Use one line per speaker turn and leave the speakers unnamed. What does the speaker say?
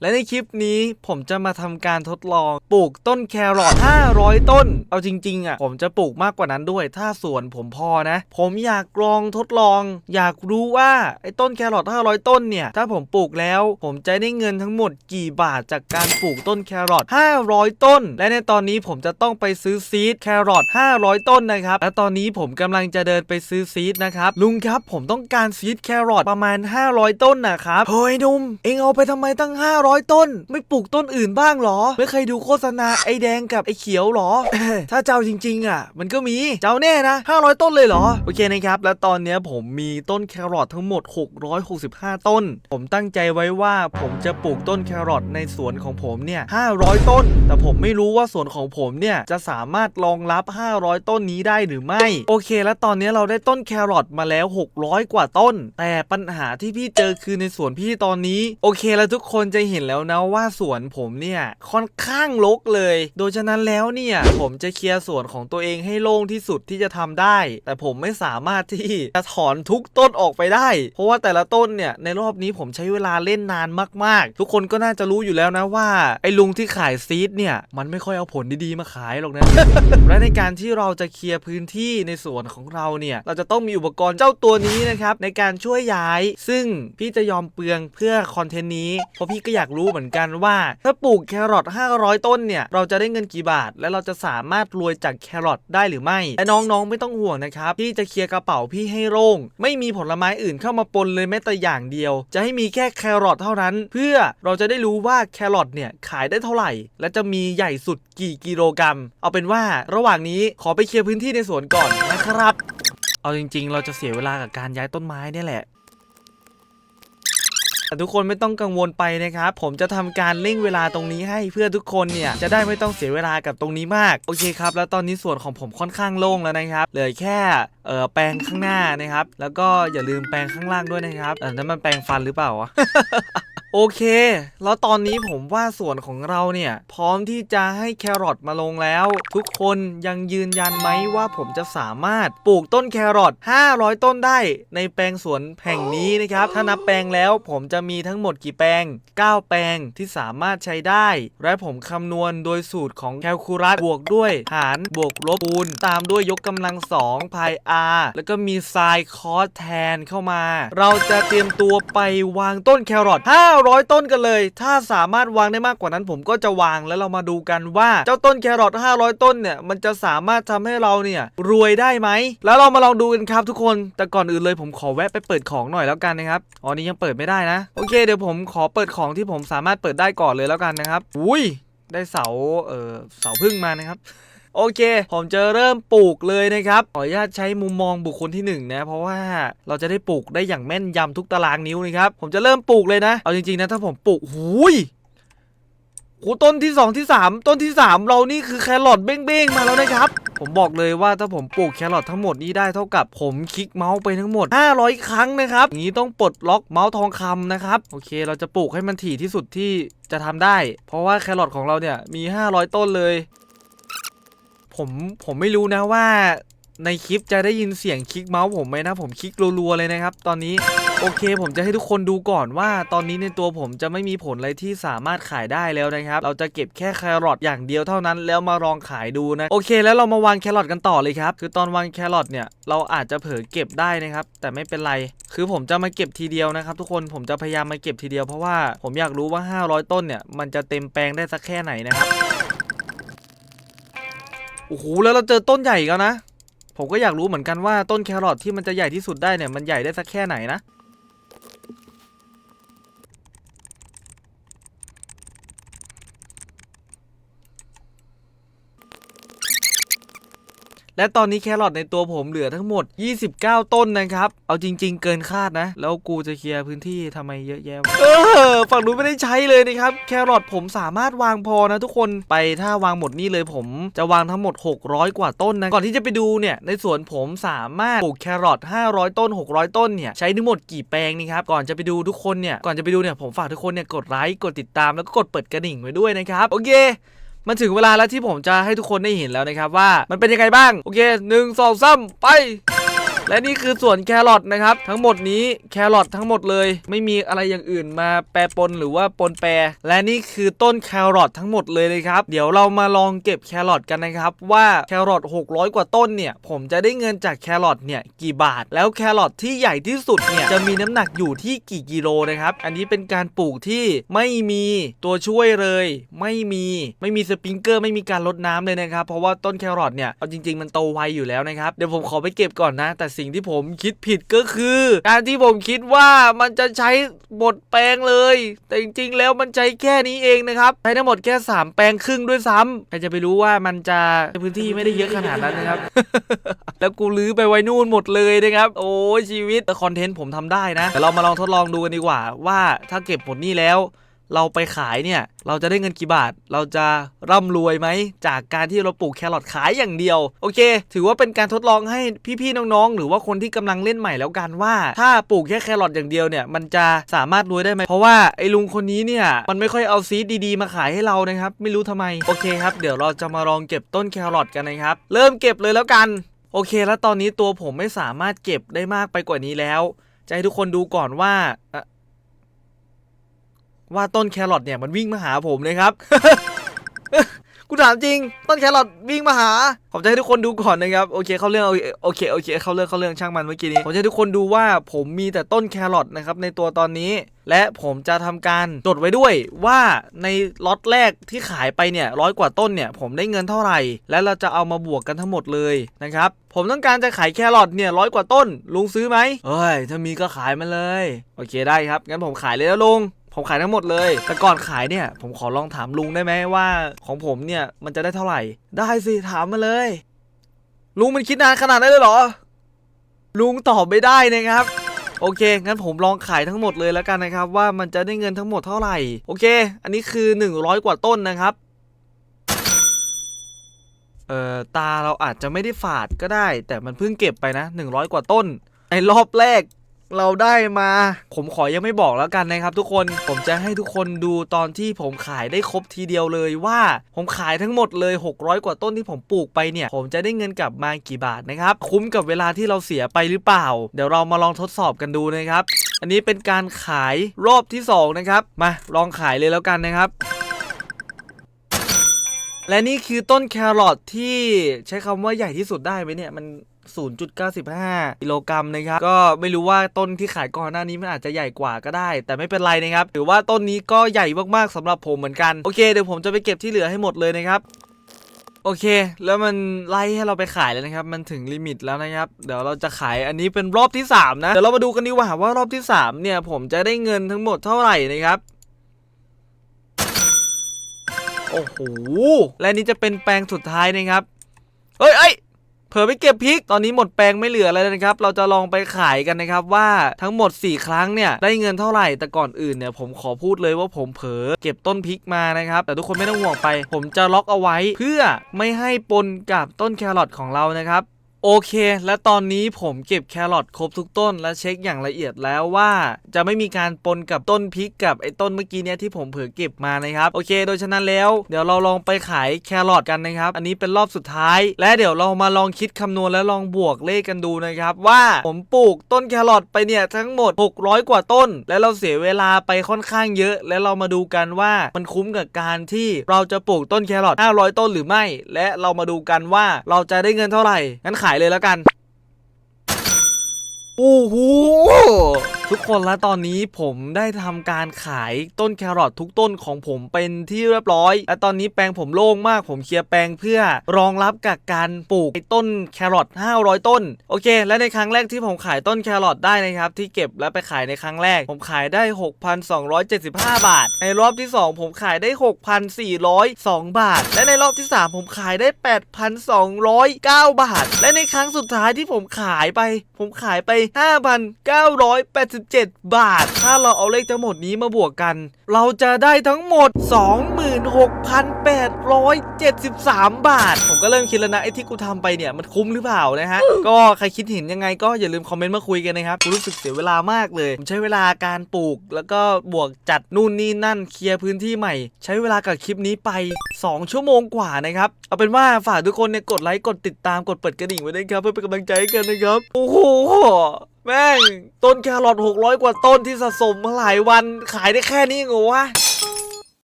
และในคลิปนี้ผมจะมาทำการทดลอง ปลูกต้นแครอท500 ต้น เอาจริงๆอะผมจะปลูกมากกว่านั้นด้วย ถ้าสวนผมพอนะ ผมอยากลองทดลอง อยากรู้ว่าไอ้ต้นแครอท500 ต้นเนี่ย ถ้าผมปลูกแล้ว ผมจะได้เงินทั้งหมดกี่บาทจากการปลูกต้นแครอท500 ต้น และในตอนนี้ผมจะต้องไปซื้อซีดแครอท500 ต้นนะครับ และตอนนี้ผมกำลังจะเดินไปซื้อซีดนะครับ ลุงครับผมต้องการซีดแครอทประมาณ 500 ต้นนะครับ เฮ้ยนุ่ม เอ็งเอาไปทำไมตั้ง 500ต้น ไม่ปลูกต้นอื่นบ้างเหรอ ไม่เคยดูโฆษณาไอแดงกับไอเขียวเหรอ ถ้าเจ้าจริง ๆ อะ มันก็มีเจ้าแน่นะ 500 ต้นเลยเหรอ โอเคนะครับ และตอนเนี้ยผมมีต้นแครอททั้งหมด 665 ต้น ผมตั้งใจไว้ว่าผมจะปลูกต้นแครอทในสวนของผมเนี่ย 500 ต้น แต่ผมไม่รู้ว่าสวนของผมเนี่ยจะสามารถรองรับ 500 ต้นนี้ได้หรือไม่ โอเค แล้วตอนนี้เราได้ต้นแครอทมาแล้ว 600 กว่าต้น แต่ปัญหาที่พี่เจอคือในสวนพี่ตอนนี้ โอเคแล้วทุกคนจะเห็นแล้วนะว่าสวนผมเนี่ยค่อนข้างรกเลย โดยฉะนั้นแล้วเนี่ยผมจะเคลียร์สวนของตัวเองให้โล่งที่สุดที่จะทำได้ แต่ผมไม่สามารถที่จะถอนทุกต้นออกไปได้ เพราะว่าแต่ละต้นเนี่ยในรอบนี้ผมใช้เวลาเล่นนานมากๆ ทุกคนก็น่าจะรู้อยู่แล้วนะว่าไอ้ลุงที่ขายซีดเนี่ยมันไม่ค่อยเอาผลดีๆมาขายหรอกนะ และในการที่เราจะเคลียร์พื้นที่ในสวนของเราเนี่ยเราจะต้องมีอุปกรณ์เจ้าตัวนี้นะครับในการช่วยย้าย ซึ่งพี่จะยอมเปลืองเพื่อคอนเทนต์นี้เพราะพี่ก็อยากรู้เหมือนกันว่า ถ้าปลูกแครอท500 ต้นเนี่ย เราจะได้เงินกี่บาท และเราจะสามารถรวยจากแครอทได้หรือไม่และน้องๆไม่ต้องห่วงนะครับพี่จะเคลียร์กระเป๋าพี่ให้โล่งไม่มีผลไม้อื่นเข้ามาปนเลยแม้แต่อย่างเดียว จะให้มีแค่แครอทเท่านั้น เพื่อเราจะได้รู้ว่าแครอทเนี่ยขายได้เท่าไหร่ และจะมีใหญ่สุดกี่กิโลกรัม เอาเป็นว่าระหว่างนี้ขอไปเคลียร์พื้นที่ในสวนก่อนนะครับ เอาจริง ๆ เราจะเสียเวลากับการย้ายต้นไม้เนี่ยแหละ ทุกคนไม่ต้องกังวลไปนะครับ ผมจะทำการเร่งเวลาตรงนี้ให้เพื่อทุกคนเนี่ยจะได้ไม่ต้องเสียเวลากับตรงนี้มาก โอเคครับ แล้วตอนนี้ส่วนของผมค่อนข้างโล่งแล้วนะครับเหลือแค่เออแปรงข้างหน้านะครับ แล้วก็อย่าลืมแปรงข้างล่างด้วยนะครับเออนั่นมันแปรงฟันหรือเปล่าวะ โอเค แล้วตอนนี้ผมว่าส่วนของเราเนี่ย พร้อมที่จะให้แครอทมาลงแล้ว ทุกคนยังยืนยันไหมว่าผมจะสามารถปลูกต้นแครอท500 ต้นได้ ในแปลงสวนแห่งนี้นะครับ ถ้านับแปลงแล้วผมจะมีทั้งหมดกี่แปลง 9 แปลงที่สามารถใช้ได้ และผมคำนวณโดยสูตรของแคลคูลัสบวกด้วย หารบวกลบคูณตามด้วยยกกำลัง2พาย r แล้วก็มีไซน์คอสแทนเข้ามา เราจะเตรียมตัวไปวางต้นแครอท500ต้นกันเลย ถ้าสามารถวางได้มากกว่านั้น ผมก็จะวางแล้วเรามาดูกันว่าเจ้าต้นแครอท500 ต้นเนี่ยมันจะสามารถทำให้เราเนี่ยรวยได้ไหมแล้วเรามาลองดูกันครับทุกคนแต่ก่อนอื่นเลยผมขอแวะไปเปิดของหน่อยแล้วกันนะครับอ๋อนี่ยังเปิดไม่ได้นะโอเคเดี๋ยวผมขอเปิดของที่ผมสามารถเปิดได้ก่อนเลยแล้วกันนะครับอุ้ยได้เสาเออเสาพึ่งมานะครับ โอเค ผมจะเริ่มปลูกเลยนะครับ ขออนุญาตใช้มุมมองบุคคลที่หนึ่งนะ เพราะว่าเราจะได้ปลูกได้อย่างแม่นยำทุกตารางนิ้วนะครับ ผมจะเริ่มปลูกเลยนะ เอาจริงๆนะถ้าผมปลูกหูยโหต้นที่ 2 ที่ 3 ต้นที่ 3 เรานี่คือแครอทเบ้งๆมาแล้วนะครับ ผมบอกเลยว่าถ้าผมปลูกแครอททั้งหมดนี้ได้เท่ากับผมคลิกเมาส์ไปทั้งหมด 500 ครั้งนะครับอย่างนี้ต้องปลดล็อกเมาส์ทองคำนะครับ โอเค เราจะปลูกให้มันถี่ที่สุดที่จะทำได้ เพราะว่าแครอทของเราเนี่ยมี 500 ต้นเลย ผมผมไม่รู้นะว่าในคลิปจะได้ยินเสียงคลิกเมาส์ผมไหมนะ ผมคลิกรัวๆเลยนะครับ ตอนนี้โอเค ผมจะให้ทุกคนดูก่อนว่า ตอนนี้ในตัวผมจะไม่มีผลอะไรที่สามารถขายได้แล้วนะครับ เราจะเก็บแค่แครอทอย่างเดียวเท่านั้นแล้วมาลองขายดูนะ โอเค แล้วเรามาวางแครอทกันต่อเลยครับ คือตอนวางแครอทเนี่ยเราอาจจะเผลอเก็บได้นะครับ แต่ไม่เป็นไร คือผมจะมาเก็บทีเดียวนะครับ ทุกคนผมจะพยายามมาเก็บทีเดียวเพราะว่าผมอยากรู้ว่า 500 ต้นเนี่ยมันจะเต็มแปลงได้สักแค่ไหนนะครับ โอ้โหแล้วเราเจอต้นใหญ่อีกันนะ ผมก็อยากรู้เหมือนกันว่าต้นแครอทที่มันจะใหญ่ที่สุดได้เนี่ยมันใหญ่ได้สักแค่ไหนนะ และตอนนี้แครอทในตัวผมเหลือทั้งหมด 29 ต้นนะครับ เอาจริง ๆ เกินคาดนะ แล้วกูจะเคลียร์พื้นที่ทำไมเยอะแยะวะเออฝั่งนู้นไม่ได้ใช้เลยนะครับ แครอทผมสามารถวางพอนะทุกคนไปถ้าวางหมดนี่เลยผมจะวางทั้งหมด 600 กว่าต้นนะก่อนที่จะไปดูเนี่ยในสวนผมสามารถปลูกแครอท500 ต้น 600 ต้นเนี่ยใช้ทั้งหมดกี่แปลงนี่ครับก่อนจะไปดูทุกคนเนี่ยก่อนจะไปดูเนี่ยผมฝากทุกคนเนี่ยกดไลค์กดติดตามแล้วก็กดเปิดกระดิ่งไว้ด้วยนะครับโอเค มันถึงเวลาแล้วที่ผมจะให้ทุกคนได้เห็นแล้วนะครับว่ามันเป็นยังไงบ้าง โอเคหนึ่งสองสามไป และนี่คือส่วนแครอทนะครับ ทั้งหมดนี้แครอททั้งหมดเลย ไม่มีอะไรอย่างอื่นมาแปรปนหรือว่าปนแปร และนี่คือต้นแครอททั้งหมดเลยนะครับ เดี๋ยวเรามาลองเก็บแครอทกันนะครับ ว่าแครอท600 กว่าต้นเนี่ย ผมจะได้เงินจากแครอทเนี่ยกี่บาท แล้วแครอทที่ใหญ่ที่สุดเนี่ยจะมีน้ำหนักอยู่ที่กี่กิโลนะครับ อันนี้เป็นการปลูกที่ไม่มีตัวช่วยเลย ไม่มีไม่มีสปริงเกอร์ไม่มีการลดน้ำเลยนะครับ เพราะว่าต้นแครอทเนี่ยเอาจริง ๆ มันโตไวอยู่แล้วนะครับเดี๋ยวผมขอไปเก็บก่อนนะแต่สิ่งที่ผมคิดผิดก็คือ การที่ผมคิดว่ามันจะใช้หมดแปลงเลย แต่จริงๆแล้วมันใช้แค่นี้เองนะครับใช้ทั้งหมดแค่ 3 แปลงครึ่งด้วยซ้ำใครจะไปรู้ว่ามันจะพื้นที่ไม่ได้เยอะขนาดนั้นนะครับ แล้วกูลื้อไปไว้นู่นหมดเลยนะครับ โอ้ชีวิตแต่คอนเทนต์ผมทำได้นะแต่เรามาลองทดลองดูกันดีกว่า ว่าถ้าเก็บหมดนี่แล้ว เราไปขายเนี่ย เราจะได้เงินกี่บาท เราจะร่ำรวยไหม จากการที่เราปลูกแครอทขายอย่างเดียว โอเค ถือว่าเป็นการทดลองให้พี่ๆน้องๆ หรือว่าคนที่กำลังเล่นใหม่แล้วกันว่า ถ้าปลูกแค่แครอทอย่างเดียวเนี่ย มันจะสามารถรวยได้ไหม เพราะว่าไอ้ลุงคนนี้เนี่ย มันไม่ค่อยเอาซีดดีๆ มาขายให้เรานะครับ ไม่รู้ทำไม โอเคครับ เดี๋ยวเราจะมาลองเก็บต้นแครอทกันนะครับ เริ่มเก็บเลยแล้วกัน โอเค แล้วตอนนี้ตัวผมไม่สามารถเก็บได้มากไปกว่านี้แล้ว จะให้ทุกคนดูก่อนว่า ว่าต้นแครอทเนี่ยมันวิ่งมาหาผมนะครับกูถามจริง ต้นแครอทวิ่งมาหา ผมจะให้ทุกคนดูก่อนนะครับโอเคเข้าเรื่องเอาโอเคโอเคเข้าเรื่องเข้าเรื่องช่างมันเมื่อกี้นี้ผมจะให้ทุกคนดูว่าผมมีแต่ต้นแครอทนะครับในตัวตอนนี้ และผมจะทำการจดไว้ด้วยว่าในล็อตแรกที่ขายไปเนี่ยร้อยกว่าต้นเนี่ยผมได้เงินเท่าไหร่ และเราจะเอามาบวกกันทั้งหมดเลยนะครับผมต้องการจะขายแครอทเนี่ยร้อยกว่าต้นลุงซื้อไหมเฮ้ยถ้ามีก็ขายมาเลย โอเคได้ครับงั้นผมขายเลยแล้วลุง ผมขายทั้งหมดเลย แต่ก่อนขายเนี่ยผมขอลองถามลุงได้ไหมว่า ของผมเนี่ยมันจะได้เท่าไหร่ ได้สิถามมาเลย ลุงมันคิดนานขนาดนั้นเลยเหรอ ลุงตอบไม่ได้นะครับโอเค งั้นผมลองขายทั้งหมดเลยแล้วกันนะครับ ว่ามันจะได้เงินทั้งหมดเท่าไหร่ โอเค อันนี้คือ 100 กว่าต้นนะครับ เอ่อ ตาเราอาจจะไม่ได้ฝาดก็ได้ แต่มันเพิ่งเก็บไปนะ 100 กว่าต้น ในรอบแรก เราได้มา ผมขอยังไม่บอกแล้วกันนะครับทุกคน ผมจะให้ทุกคนดูตอนที่ผมขายได้ครบทีเดียวเลยว่าผมขายทั้งหมดเลย 600 กว่าต้นที่ผมปลูกไปเนี่ย ผมจะได้เงินกลับมากี่บาทนะครับ คุ้มกับเวลาที่เราเสียไปหรือเปล่า เดี๋ยวเรามาลองทดสอบกันดูนะครับ อันนี้เป็นการขายรอบที่สองนะครับ มาลองขายเลยแล้วกันนะครับและนี่คือต้นแครอทที่ใช้คำว่าใหญ่ที่สุดได้ไหมเนี่ยมัน 0.95กิโลกรัมนะครับ ก็ไม่รู้ว่าต้นที่ขายก่อนหน้านี้มันอาจจะใหญ่กว่าก็ได้ แต่ไม่เป็นไรนะครับถือว่าต้นนี้ก็ใหญ่มากๆสำหรับผมเหมือนกัน โอเค เดี๋ยวผมจะไปเก็บที่เหลือให้หมดเลยนะครับโอเค แล้วมันไล่ให้เราไปขายแล้วนะครับ มันถึงลิมิตแล้วนะครับ เดี๋ยวเราจะขายอันนี้เป็นรอบที่ 3 นะ เดี๋ยวเรามาดูกันดีกว่าว่ารอบที่ 3 เนี่ย ผมจะได้เงินทั้งหมดเท่าไหร่นะครับ โอ้โห และนี่จะเป็นแปลงสุดท้ายนะครับ เอ้ยเอ้ย ลอไปเก็บพริก ตอนนี้หมดแปลงไม่เหลืออะไรแล้วนะครับ เราจะลองไปขายกันนะครับว่าทั้งหมด 4 ครั้งเนี่ยได้เงินเท่าไหร่ แต่ก่อนอื่นเนี่ยผมขอพูดเลยว่าผมเผลอเก็บต้นพริกมานะครับ แต่ทุกคนไม่ต้องห่วงไป ผมจะล็อกเอาไว้เพื่อไม่ให้ปนกับต้นแครอทของเรานะครับ โอเค และตอนนี้ผมเก็บแครอทครบทุกต้นและเช็คอย่างละเอียดแล้วว่า จะไม่มีการปนกับต้นพริกกับไอ้ต้นเมื่อกี้เนี้ยที่ผมเผลอเก็บมานะครับ โอเค โดยฉะนั้นแล้วเดี๋ยวเราลองไปขายแครอทกันนะครับ อันนี้เป็นรอบสุดท้าย และเดี๋ยวเรามาลองคิดคำนวณและลองบวกเลขกันดูนะครับ ว่าผมปลูกต้นแครอทไปเนี่ยทั้งหมด 600 กว่าต้น และเราเสียเวลาไปค่อนข้างเยอะ และเรามาดูกันว่ามันคุ้มกับการที่เราจะปลูกต้นแครอท500 ต้นหรือไม่ และเรามาดูกันว่าเราจะได้เงินเท่าไหร่งั้นขายเลยแล้วกันโอ้โห ทุกคนและตอนนี้ผมได้ทำการขายต้นแครอททุกต้นของผมเป็นที่เรียบร้อย และตอนนี้แปลงผมโล่งมาก ผมเคลียร์แปลงเพื่อรองรับกับการปลูกต้นแครอท500 ต้น โอเค และในครั้งแรกที่ผมขายต้นแครอทได้นะครับ ที่เก็บแล้วไปขายในครั้งแรก ผมขายได้ 6,275 บาท ในรอบที่ 2 ผมขายได้ 6,402 บาท และในรอบที่ 3 ผมขายได้ 8,209 บาท และในครั้งสุดท้ายที่ผมขายไป ผมขายไป 5,980 77 บาท ถ้าเราเอาเลขทั้งหมดนี้มาบวกกัน เราจะได้ทั้งหมด 26,873 บาท ผมก็เริ่มคิดแล้วนะไอ้ที่กูทำไปเนี่ยมันคุ้มหรือเปล่านะฮะ ก็ใครคิดเห็นยังไงก็อย่าลืมคอมเมนต์มาคุยกันนะครับกูรู้สึกเสียเวลามากเลย ผมใช้เวลาการปลูก แล้วก็บวกจัดนู่นนี่นั่นเคลียร์พื้นที่ใหม่ ใช้เวลากับคลิปนี้ไป 2 ชั่วโมงกว่านะครับ เอาเป็นว่าฝากทุกคนเนี่ยกดไลค์กดติดตามกดเปิดกระดิ่งไว้ด้วยครับเพื่อเป็นกำลังใจให้กันนะครับ โอ้โห แม่งต้นแครอทหกร้อยกว่าต้นที่สะสมมาหลายวันขายได้แค่นี้เหรอวะ